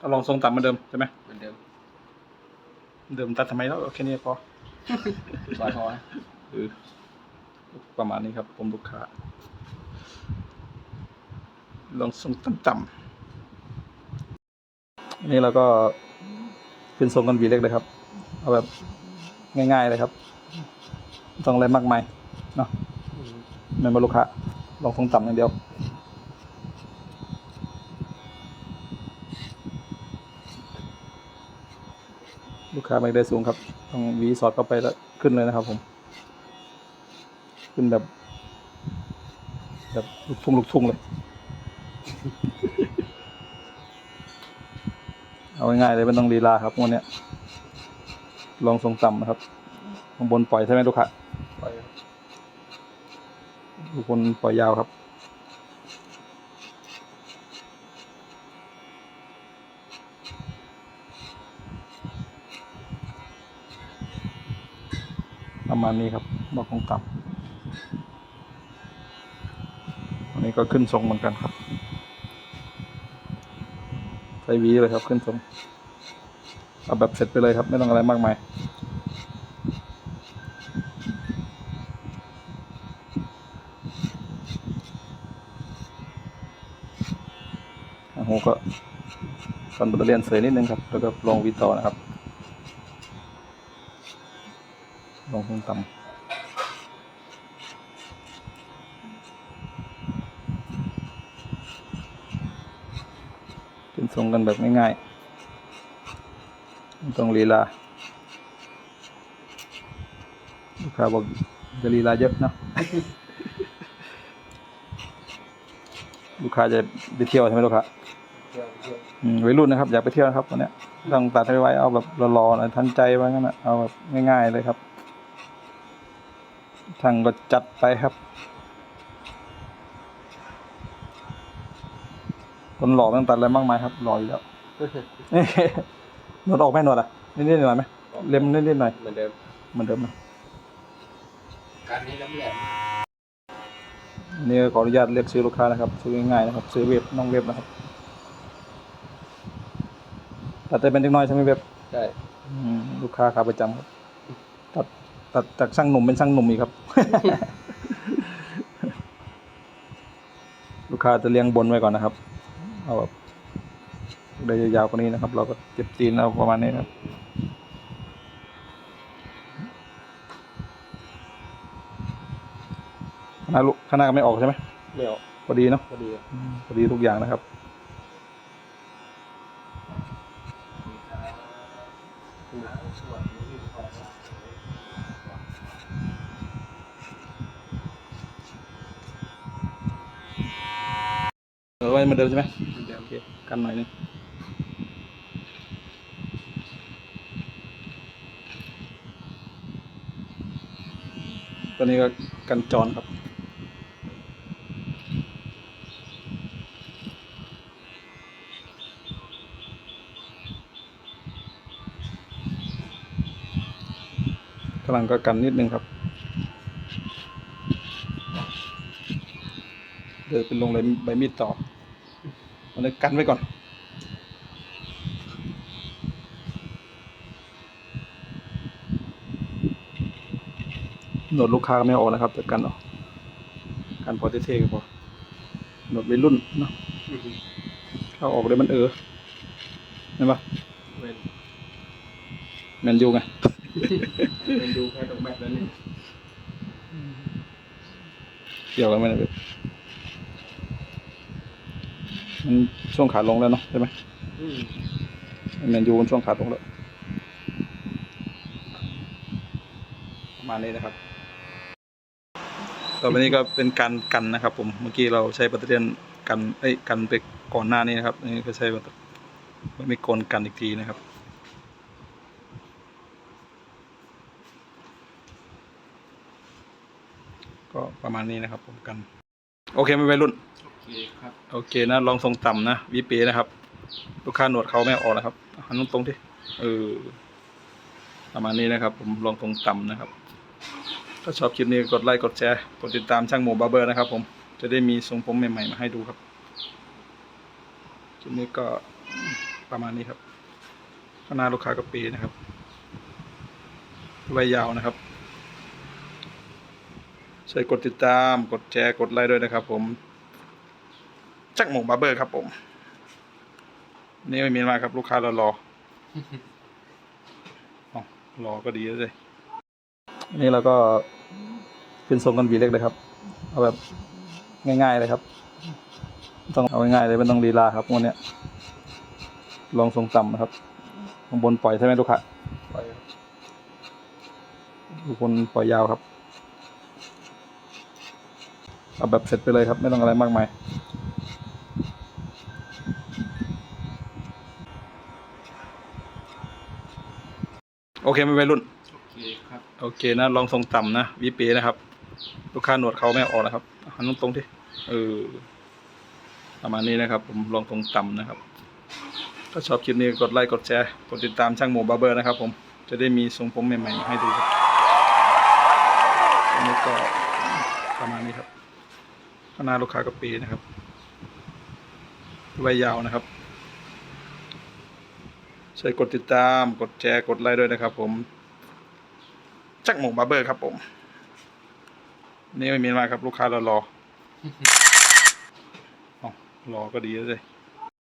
เอาลองทรงต่ำเหมือนเดิมใช่ไหมเหมือนเดิมเดิมตัดทำไมแล้วเอาแค่นี้พอซอยพอนะเออประมาณนี้ครับ ผมลูกค้า ลองทรงต่ำๆอันนี้เราก็ขึ้นทรงกันวีเล็กเลยครับ เอาแบบง่ายๆเลยครับไม่ต้องอะไรมากมายเนาะไม่มาลูกค้าลองทรงต่ำอย่างเดียว ลูกค้าไม่ได้สูงครับต้องหวีสอดเข้าไปแล้วขึ้นเลยนะครับ ผม ขึ้นแบบ แบบลูกทุ่งลูกทุ่งเลย เอาง่ายๆเลยไม่ต้องลีลาครับวันเนี้ยลองทรงต่ำนะครับข้างบนปล่อยใช่ไหมลูกค้าปล่อยครับทุกคนปล่อยยาวครับ ประมาณนี้ครับบอกของต่ำอันนี้ก็ขึ้นทรงเหมือนกันครับใช้วีเลยครับขึ้นทรงเอาแบบเสร็จไปเลยครับ ไม่ต้องอะไรมากมายโอ้ก็ตอนบทเรียนเสยนิดนึงครับ แล้วก็ลองวีต่อนะครับ ลงทุนต่ำเป็นทรงกันแบบง่ายๆไม่ต้องลีลาลูกค้าบอกจะลีลาเยอะเนาะ ลูกค้าจะไปเที่ยวใช่ไหมลูกค้าเที่ยวเที่ยวอืมวัยรุ่นนะครับ อยากไปเที่ยวนะครับวันเนี้ยต้องตัดให้ไวเอาแบบรอๆหน่อยทันใจไว้งั้นนะเอาแบบง่าย ๆ เลยครับ ทางก็จัดไปครับ คนหล่อไม่ต้องตัดอะไรมากมายครับหล่ออยู่แล้วหนวดออกไหมหนวดอะนิดๆหน่อยๆไหมเล็มนิดๆหน่อยเหมือนเดิมเหมือนเดิมนะการนี้น้ำแหลมอันนี่ขออนุญาตเรียกซื้อลูกค้านะครับซื้อง่ายๆนะครับ ซื้อเว็บน้องเว็บนะครับตัดแต่เป็นจังน้อยใช่ไหมเว็บใช่อืมลูกค้าขาประจำครับ ตัดตัดจากช่างหนุ่มเป็นช่างหนุ่มอีกครับ ลูกค้าจะเลี้ยงบนไว้ก่อนนะครับ เอาแบบได้ยาวๆกว่านี้นะครับ เราก็เก็บตีนเอาประมาณนี้ครับขนาดลูกขนาดก็ไม่ออกใช่ไหมไม่ออกพอดีเนาะพอดีอืมพอดีทุกอย่างนะครับ ไว้เหมือนเดิมใช่ไหมเหมือนเดิมโอเคกันหน่อยนึงตัวนี้ก็กันจรครับกำลังก็กันนิดนึงครับ เดี๋ยวเป็นลงเลยใบมีดต่อ มันเลยกันไว้ก่อน หนวดลูกค้าก็ไม่ออกนะครับ แต่กันออกกันพอเท่ๆก็พอหนวดวัยรุ่นเนาะเข้าออกเลยมันเออเห็นปะเว้นแมนยูไงเว้นดูแค่ตรงแบบนั้นนี่เกี่ยวกันไหมเนะเว็บ มันช่วงขาลงแล้วเนาะใช่ไหมอืมแมนยูมันช่วงขาลงแล้วประมาณนี้นะครับ ต่อไปนี้ก็เป็นการกันนะครับ ผมเมื่อกี้เราใช้แบตเตอรี่กันเอ้ยกันไปก่อนหน้านี้นะครับนนี้ก็ใช้แบตไม่กลกันอีกทีนะครับก็ประมาณนี้นะครับผมกัน โอเคไม่วัยรุ่น เคครับโอเคนะลองทรงต่ำนะวีปีนะครับ ลูกค้าหนวดเขาไม่ออกนะครับหันตรงๆที่เออประมาณนี้นะครับ ผมลองทรงต่ำนะครับ ถ้าชอบคลิปนี้กดไลค์กดแชร์กดติดตามช่างหมูบาร์เบอร์นะครับ ผมจะได้มีทรงผมใหม่ๆมาให้ดูครับคลิปนี้ก็ประมาณนี้ครับข้างหน้าลูกค้าก็ปีนะครับไว้ยาวนะครับช่วยกดติดตาม กดแชร์ กดไลค์ด้วยนะครับผม จักหมงบาร์เบอร์ครับผม นี่ไม่มีมากครับลูกค้ารอรออ๋อรอก็ดีแล้วเลยนี่เราก็เป็นทรงกันวีเล็กเลยครับ เอาแบบง่ายๆเลยครับ ต้องเอาง่ายๆเลยไม่ต้องลีลาครับวันเนี้ยลองทรงต่ำนะครับข้างบนปล่อยใช่ไหมลูกค้าปล่อยครับทุกคนปล่อยยาวครับ เอาแบบเสร็จไปเลยครับ ไม่ต้องอะไรมากมาย โอเคไหม่ไปรุ่น โอเคครับโอเคนะลองทรงต่ำนะวีปีนะครับ ลูกค้าหนวดเขาไม่ออกนะครับหันตรงๆที่เออประมาณนี้นะครับ ผมลองทรงต่ำนะครับ ถ้าชอบคลิปนี้กดไลค์กดแชร์กดติดตามช่างหมูบาร์เบอร์นะครับ ผมจะได้มีทรงผมใหม่ๆให้ดูครับอันนี้ก็ประมาณนี้ครับข้างหน้าลูกค้าก็ปีนะครับไว้ยาวนะครับ ช่วยกดติดตาม กดแชร์ กดไลค์ด้วยนะครับ ผม จักหมูบาร์เบอร์ครับผม นี่ไม่มีมากครับ ลูกค้ารอรออ๋อรอก็ดีแล้วเลย